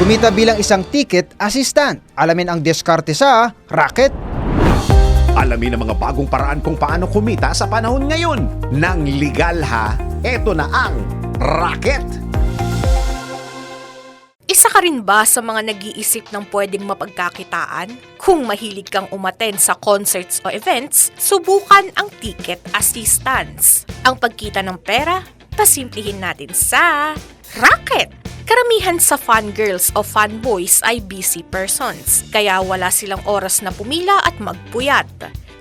Kumita bilang isang ticket assistant. Alamin ang diskarte sa racket. Alamin ang mga bagong paraan kung paano kumita sa panahon ngayon. Nang legal ha, eto na ang racket. Isa ka rin ba sa mga nag-iisip ng pwedeng mapagkakitaan? Kung mahilig kang umaten sa concerts o events, subukan ang ticket assistance. Ang pagkita ng pera, pasimplihin natin sa racket. Karamihan sa fangirls o fanboys ay busy persons, kaya wala silang oras na pumila at magpuyat.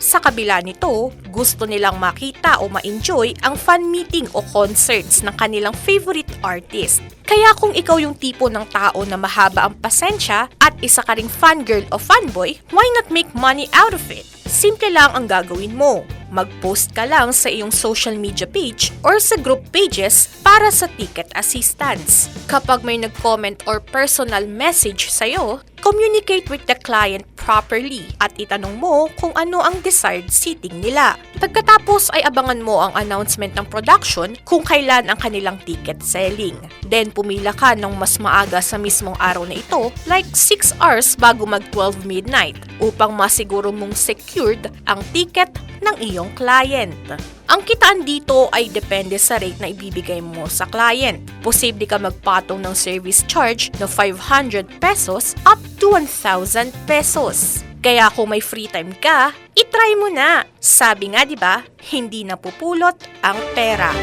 Sa kabila nito, gusto nilang makita o ma-enjoy ang fan meeting o concerts ng kanilang favorite artist. Kaya kung ikaw yung tipo ng tao na mahaba ang pasensya at isa ka ring fangirl o fanboy, why not make money out of it? Simple lang ang gagawin mo. Mag-post ka lang sa iyong social media page or sa group pages para sa ticket assistance. Kapag may nag-comment or personal message sa'yo, communicate with the client properly at itanong mo kung ano ang desired seating nila. Pagkatapos ay abangan mo ang announcement ng production kung kailan ang kanilang ticket selling. Then pumila ka ng mas maaga sa mismong araw na ito, like 6 hours bago mag 12 midnight, upang masiguro mong secured ang ticket ng iyong client. Ang kitaan dito ay depende sa rate na ibibigay mo sa client. Posible ka magpatong ng service charge na 500 pesos up to 1,000 pesos. Kaya kung may free time ka, itry mo na. Sabi nga 'di ba, hindi napupulot ang pera.